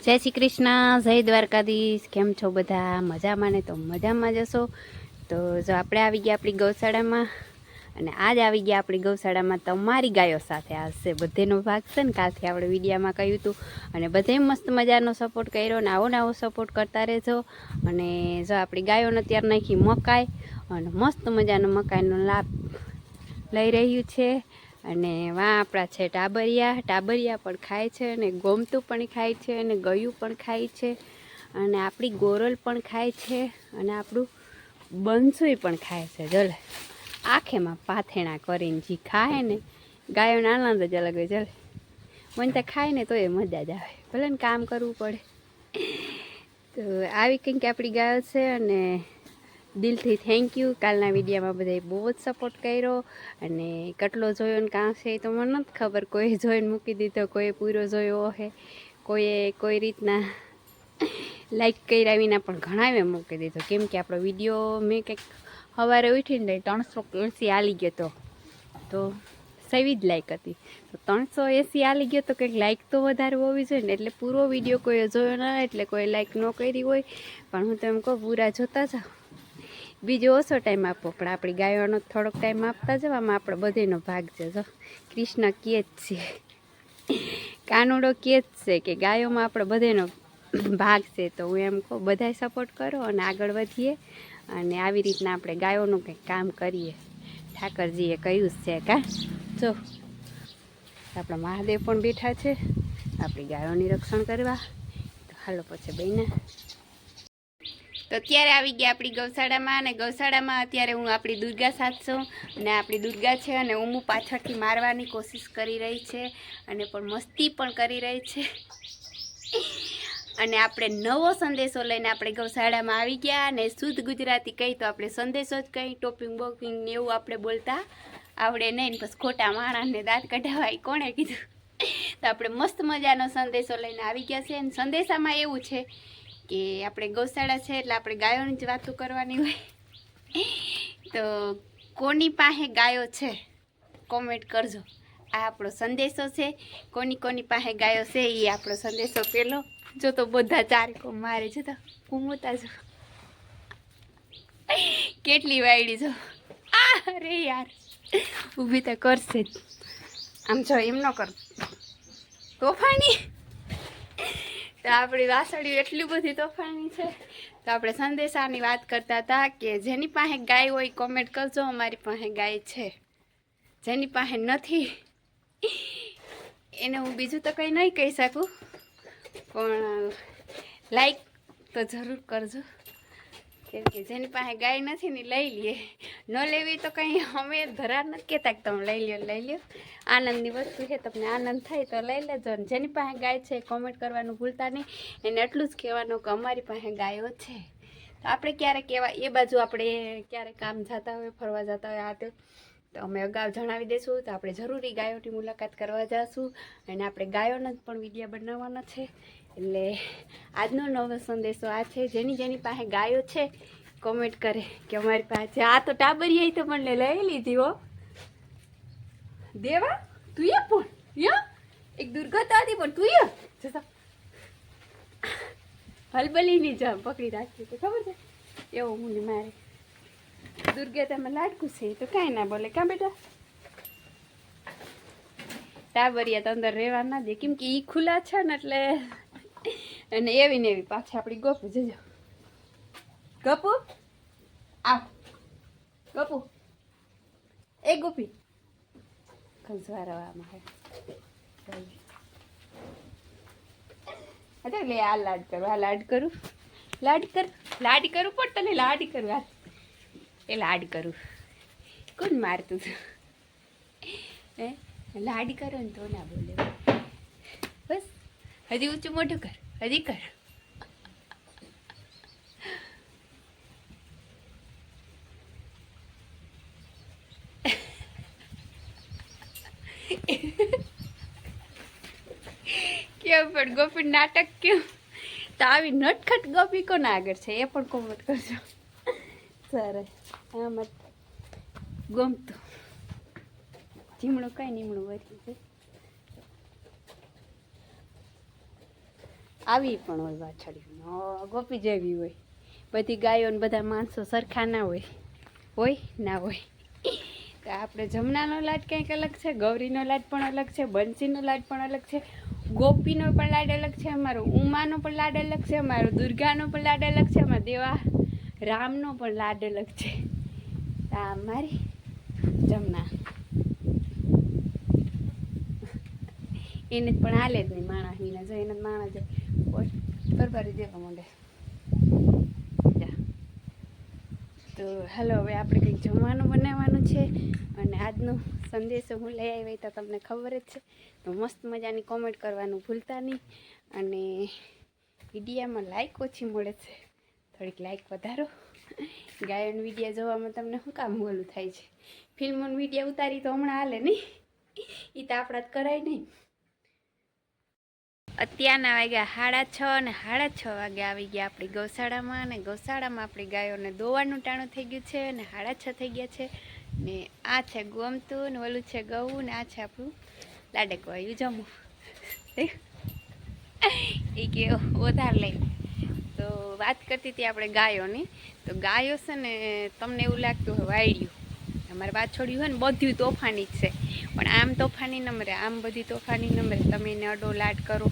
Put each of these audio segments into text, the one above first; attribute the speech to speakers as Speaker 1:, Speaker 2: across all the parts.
Speaker 1: જય શ્રી કૃષ્ણ, જય દ્વારકાધીશ. કેમ છો બધા? મજામાં ને? તો મજામાં જશો તો જો આપણે આવી ગયા આપણી ગૌશાળામાં, અને આજ આવી ગયા આપણી ગૌશાળામાં તમારી ગાયો સાથે આવશે બધેનો ભાગ છે ને, કાલથી આપણે વિડીયામાં કહ્યું હતું. અને બધે મસ્ત મજાનો સપોર્ટ કર્યો ને, આવો ને આવો સપોર્ટ કરતા રહેજો. અને જો આપણી ગાયોને અત્યારે નાખી મકાઈ, અને મસ્ત મજાનો મકાઈનો લાભ લઈ રહ્યું છે. અને વાં આપણા છે ટાબરિયા. ટાબરિયા પણ ખાય છે અને ગોમતું પણ ખાય છે અને ગયું પણ ખાય છે અને આપણી ગોરલ પણ ખાય છે અને આપણું બંસુઈ પણ ખાય છે. જલે, આંખેમાં પાથેણા કરીને જે ખાય ને, ગાયોનો આનંદ જ અલગ હોય. જલે, મને તો ખાય ને તો એ મજા જ આવે. ભલે ને કામ કરવું પડે. તો આવી કંઈક આપણી ગાયો છે અને દિલથી થેન્ક યુ કાલના વિડીયોમાં બધાએ બહુ જ સપોર્ટ કર્યો. અને કેટલો જોયો ને કાં છે એ તો મને નથી ખબર. કોઈ જોઈને મૂકી દીધો કોઈ પૂરો જોયો હે કોઈએ કોઈ રીતના લાઈક કર્યા વિના પણ ઘણાએ મૂકી દીધો. કેમ કે આપણો વીડિયો મેં કંઈક સવારે ઉઠીને ત્રણસો એંસી આલી ગયો તો. તો સેવી જ લાઈક હતી. તો ત્રણસો એંસી આલી ગયો તો કંઈક લાઈક તો વધારે હોવી જોઈએ ને. એટલે પૂરો વીડિયો કોઈએ જોયો ના એટલે કોઈ લાઈક ન કરી હોય. પણ હું તો એમ કહું પૂરા જોતા જાઓ. બીજો ઓછો ટાઈમ આપો, પણ આપણી ગાયોનો થોડોક ટાઈમ આપતા જવામાં આપણે બધેનો ભાગ છે. જો, કૃષ્ણ કહે જ છે, કાનુડો કહે જ છે કે ગાયોમાં આપણે બધેનો ભાગ છે. તો હું એમ કહું, બધાય સપોર્ટ કરો અને આગળ વધીએ અને આવી રીતના આપણે ગાયોનું કંઈક કામ કરીએ. ઠાકરજીએ કહ્યું છે કા જો, આપણા મહાદેવ પણ બેઠા છે. આપણી ગાયોની રક્ષણ કરવા. તો હાલો પછી બહેના તો અત્યારે આવી ગયા આપણી ગૌશાળામાં અને ગૌશાળામાં અત્યારે હું આપણી દુર્ગા છું અને આપણી દુર્ગા છે અને ઉમુ પાછળથી મારવાની કોશિશ કરી રહી છે અને પણ મસ્તી પણ કરી રહી છે. અને આપણે નવો સંદેશો લઈને આપણે ગૌશાળામાં આવી ગયા અને શુદ્ધ ગુજરાતી કહી તો આપણે સંદેશો જ કહી, ટોપિંગ બોપિંગ ને એવું આપણે બોલતા આવડે નહીં બસ ખોટા માણસને દાંત કઢાવાય, કોણે કીધું? તો આપણે મસ્ત મજાનો સંદેશો લઈને આવી ગયા છે અને સંદેશામાં એવું છે કે આપણે ગૌશાળા છે એટલે આપણે ગાયોની જ વાતો કરવાની હોય. તો કોની પાસે ગાયો છે? કોમેન્ટ કરજો. આ આપણો સંદેશો છે. કોની કોની પાસે ગાયો છે એ આપણો સંદેશો પેલો. જો તો બધા ચારકો મારે છે તો કુમુતા જો કેટલી વાયડી જો આ રે યાર. ઊભી તો કરશે જ. આમ જો એમ ન કર. તોફાની? તો આપણી વાસળી એટલી બધી તોફાની છે. તો આપણે સંદેશાની વાત કરતા હતા કે જેની પાસે ગાય હોય કોમેન્ટ કરજો, અમારી પાસે ગાય છે. જેની પાસે નથી, એને હું બીજું તો કંઈ નહીં કહી શકું. પણ લાઈક તો જરૂર કરજો. કેમ કે જેની પાસે ગાય નથી ને લઈ લઈએ ન લેવી તો કંઈ અમે ધરા નથી કહેતા કે તમે લઈ લ્યો લઈ લ્યો. આનંદની વસ્તુ છે, તમને આનંદ થાય તો લઈ લેજો ને. જેની પાસે ગાય છે કોમેન્ટ કરવાનું ભૂલતા નહીં. એને એટલું જ કહેવાનું કે અમારી પાસે ગાયો છે. તો આપણે ક્યારેક એવા, એ બાજુ આપણે ક્યારેક કામ જતા હોય, ફરવા જતા હોય, આ તે, તો અમે અગાઉ જણાવી દઈશું તો આપણે જરૂરી ગાયોની મુલાકાત કરવા જઈશું અને આપણે ગાયોના જ પણ વિડીયા બનાવવાના છે. એટલે આજનો નવો સંદેશો આ છે. જેની જેની પાસે ગાયો છે કોમેન્ટ કરે કે અમારી પાસે આ તો ટાબરિયા તો મને લઈ લીધી હો. દેવા, તું એ પણ, યા. એક દુર્ગતા હતી પણ તું એ જતા હલબલીની જામ પકડી રાખી તો ખબર છે? એવું ને મારે. દુર્ગતામાં લાડકું છે તો કાંઈ ના બોલે. કાં બેટા? ટાબરિયા તો અંદર રહેવા ના દે. કેમ કે એ ખુલ્લા છે ને એટલે અને એવી ને એવી. પાછી આપણી ગોપુ, જજો. ગપુ? આવ. ગપુ. એ ગોપી. ખંજવારવામાં હે. અરે લે, આ લાડ કરું, આ લાડ કરું. લાડ કર, લાડ કરું પણ તને લાડ કરું આ એ લાડ કરું. કોણ મારતું તું? હે? લાડ કરો ને તો ના બોલે. બસ. હજી ઊંચું મોઢું કર. હજી કર કેમ પણ ગોપી નાટક કેમ તો આવી નટખટ ગોપી કોના આગળ છે? એ પણ કોમેન્ટ કરજો. સરસ. આમાં ગમતું. જીમણું કઈ નીમણું વધી છે? આવી પણ હોય વાછળ્યું ગોપી જેવી હોય. બધી ગાયો ને બધા માણસો સરખા ના હોય. હોય ના હોય. તો આપણે જમનાનો લાડ કંઈક અલગ છે, ગૌરીનો લાડ પણ અલગ છે, બંસીનો લાડ પણ અલગ છે, ગોપીનો પણ લાડ અલગ છે, અમારો ઉમાનો પણ લાડ અલગ છે, અમારો દુર્ગાનો પણ લાડ અલગ છે, અમારા દેવા રામનો પણ લાડ અલગ છે. આ મારી જમના એને પણ હાલે જ નહીં, માણસ વિના જો એને માણસ જો બરબારી દેવા માંડે. તો હાલો હવે આપણે કંઈક જમવાનું બનાવવાનું છે અને આજનો સંદેશો હું લઈ આવી તો તમને ખબર જ છે. તો મસ્ત મજાની કોમેન્ટ કરવાનું ભૂલતા નહીં અને વિડીયામાં લાઈક ઓછી મળે છે. થોડીક લાઈક વધારો. ગાયન વિડીયા જોવામાં તમને શું કામ ઓલું થાય છે? ફિલ્મોનું વિડીયા ઉતારી તો હમણાં હાલે નહીં. એ તો આપણા જ કરાય નહીં. અત્યારના વાગ્યા સાડા છ અને સાડા છ વાગે આવી ગયા આપણી ગૌશાળામાં અને ગૌશાળામાં આપણી ગાયોને દોવાનું ટાણું થઈ ગયું છે અને સાડા છ થઈ ગયા છે. ને આ છે ગોમતું ને ઓલું છે ગવું ને આ છે આપણું લાડક વાયું જમવું એ કે વધારે લઈ તો વાત કરતી હતી આપણે ગાયોની. તો ગાયો છે ને તમને એવું લાગતું હોય વાયડ્યું. અમારે વાછોડ્યું હોય ને બધું તોફાની જ છે. પણ આમ તોફાની નંબરે, આમ બધી તોફાની નંબરે તમે એને અડો લાડ કરો,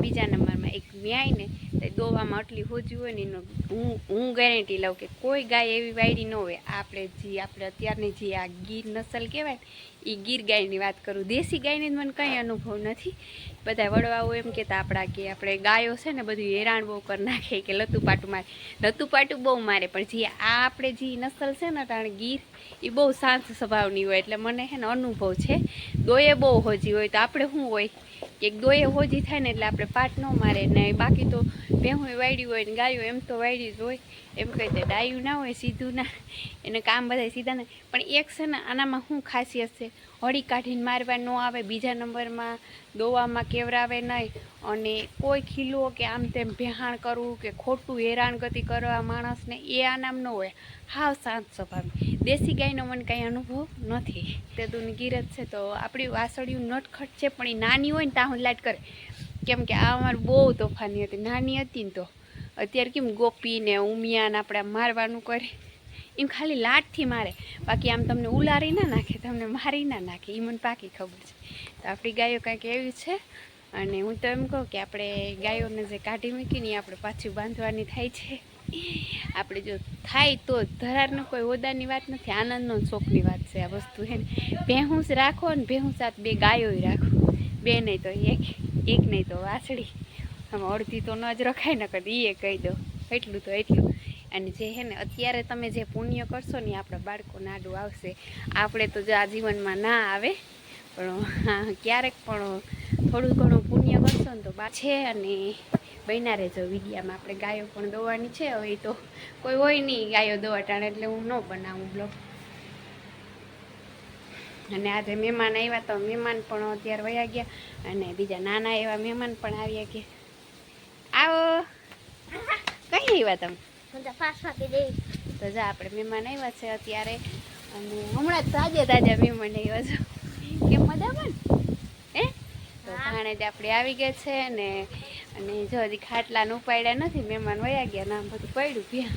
Speaker 1: બીજા નંબરમાં એક વ્યાય ને એ દોવામાં આટલી હોજી હોય ને એનો હું હું ગેરંટી લઉં કે કોઈ ગાય એવી વાયડી ન હોય. આપણે જે આપણે અત્યારની જે આ ગીર નસલ કહેવાય ને એ ગીર ગાયની વાત કરું. દેશી ગાયની મને કંઈ અનુભવ નથી. બધા વડવાઓ એમ કહેતા આપણા કે આપણે ગાયો છે ને બધું હેરાન બહુ કરી નાખે કે લતુપાટું મારે. લતુપાટું બહુ મારે, પણ જે આ આપણે જે નસલ છે ને તાણે ગીર એ બહુ શાંત સ્વભાવની હોય. એટલે મને છે ને અનુભવ છે. દોયે બહુ હોજી હોય તો આપણે શું હોય? કે દોયે હોજી થાય ને એટલે આપણે પાટ ન મારે ને બાકી તો ભેહું વાયડી હોય ને ગાયો એમ તો વાયડી જ હોય. એમ કહી દે ડાયું ના હોય, સીધું ના. એને કામ બધા સીધા ના. પણ એક છે ને, આનામાં શું ખાસિયત છે? હળી કાઢીને મારવા ન આવે, બીજા નંબરમાં દોવામાં કેવરાવે નહીં. અને કોઈ ખીલો કે આમ તેમ ભેહાણ કરવું કે ખોટું હેરાનગતિ કરવા માણસને એ આનામ ન હોય. હાવ શાંત સ્વભાવ દેશી ગાયનો મને કાંઈ અનુભવ નથી. તે દૂની ગીરજ છે, તો આપણી વાસળિયું નટખટ છે, પણ એ નાની હોય ને ત્યાં લાટ કરે. કેમ કે આ અમારે બહુ તોફાની હતી. નાની હતી ને તો. અત્યારે કેમ ગોપી ને ઉમિયા ને આપણે મારવાનું કરે? એમ ખાલી લાટથી મારે. બાકી આમ તમને ઉલારી ના નાખે, તમને મારી ના નાખે. એ મને પાકી ખબર છે. તો આપણી ગાયો કાંઈક એવી છે. અને હું તો એમ કહું કે આપણે ગાયોને જે કાઢી મૂકીને આપણે પાછું બાંધવાની થાય છે. આપણે જો થાય તો ધરારનો કોઈ હોદાની વાત નથી, આનંદનો શોખની વાત છે આ વસ્તુ હે ને. ભેહુંસ રાખો અને ભેહું સાથ બે ગાયોય રાખો. બે નહીં તો એક એક નહીં તો વાસળી આમાં અડધી તો ન જ રખાય ને કદી એ કહી દો એટલું તો એટલું. અને જે હે ને, અત્યારે તમે જે પુણ્ય કરશો ને આપણા બાળકોને આડું આવશે. આપણે તો જો આ જીવનમાં ના આવે, પણ ક્યારેક પણ થોડું ઘણું પુણ્ય કરશો ને તો બા છે અને બન્યા રહેજો વિડીયામાં આપણે ગાયો પણ દોવાની છે, હવે તો કોઈ હોય નહીં ગાયો દોવા ટાણે એટલે હું ન બનાવું બ્લોગ અને આજે મહેમાન આવ્યા તો મહેમાન પણ અત્યારે વયા ગયા, અને બીજા નાના એવા મહેમાન પણ આવ્યા કે આવો કઈ આવ્યા તમે? તો જા આપણે મહેમાન આવ્યા છે અત્યારે. અને હમણાં જ તાજા તાજા મહેમાન આવ્યા છે. કેમ મજામાં ને હે? તો ભાણે જ આપણે આવી ગયા છે ને અને જો હજી ખાટલાને ઉપાડ્યા નથી મહેમાન વયા ગયા નામ બધું પડ્યું ગયા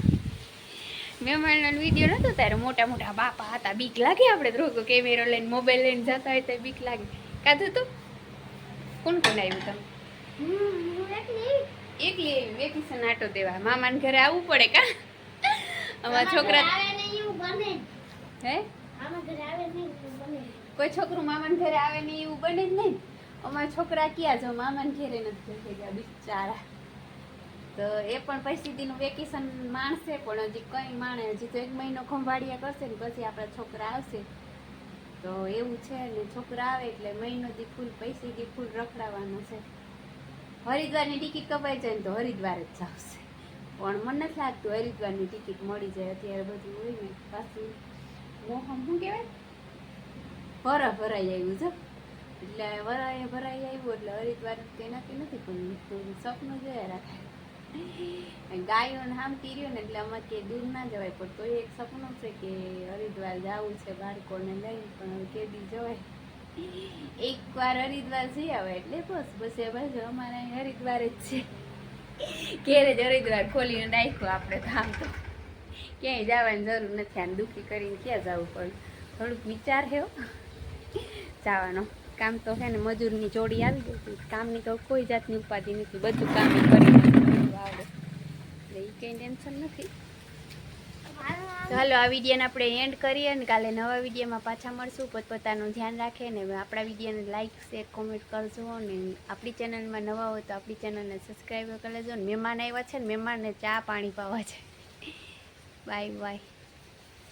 Speaker 1: મહેમાનનો વીડિયો નતો ત્યારે મોટા મોટા બાપા હતા બીક લાગે આપણે રોગો કેમેરો લઈને મોબાઈલ લઈને જતા હોય તો બીક લાગે. કાધું તું કોણ કોણ આવ્યું તમે?
Speaker 2: હું એકલી
Speaker 1: આવી વેકેશન આટો દેવા. મામાને ઘરે આવવું પડે કા? અમારા છોકરા હે?
Speaker 2: ઘરે આવે નહીં એવું બને.
Speaker 1: કોઈ છોકરું મામાને ઘરે આવે નહીં એવું બને જ નહીં. અમારા છોકરા ક્યાં જો? મામાને ઘરે નથી જઈ ગયા બિચારા. તો એ પણ પરિસ્થિતિનું વેકેશન માણશે પણ હજી કંઈ માણે. હજી તો એક મહિનો ખંભાળિયા કરશે ને પછી આપણા છોકરા આવશે. તો એવું છે ને છોકરા આવે એટલે મહિનોથી ફૂલ પૈસેથી ફૂલ રખડાવવાનું છે. હરિદ્વારની ટિકિટ કપાઈ જાય ને તો હરિદ્વાર જ જાવશે. પણ મને નથી લાગતું હરિદ્વારની ટિકિટ મળી જાય અત્યારે બધું હોય ને. પાછું મોહમ, શું કહેવાય? ભરા ભરાઈ આવ્યું છે. એટલે વરાએ ભરાઈ આવ્યું, એટલે હરિદ્વાર તે નક્કી નથી પણ સપનું જોયા રાખે. ગાયોને હામતી રહ્યો ને એટલે અમારે કે દૂર ના જવાય. પણ તો એક સપનું છે કે હરિદ્વાર જવું છે બાળકોને લઈને, પણ કેદી જવાય. એકવાર હરિદ્વાર જઈ આવે એટલે બસ બસ એ બાજુ અમારે હરિદ્વાર જ છે. ઘેરે જ હરિદ્વાર ખોલીને નાખ્યું આપણે કામ તો. ક્યાંય જવાની જરૂર નથી, આને દુઃખી કરીને ક્યાં જવું પડે? થોડુંક વિચાર હે જવાનો. કામ તો છે ને, મજૂરની જોડી આવી ગઈ હતી. કામની તો કોઈ જાતની ઉપાધિ નથી. બધું કામ કરી આવડે. એટલે એ કંઈ ટેન્શન નથી. ચાલો આ વિડીયોને આપણે એન્ડ કરીએ અને કાલે નવા વિડીયોમાં પાછા મળશું. પોતપોતાનું ધ્યાન રાખે ને આપણા વિડીયોને લાઇક શેર કોમેન્ટ કરજો અને આપણી ચેનલમાં નવા હોય તો આપણી ચેનલને સબસ્ક્રાઈબ કરી લેજો. ને મહેમાન આવ્યા છે ને, મહેમાનને ચા પાણી પાવા છે. Bye bye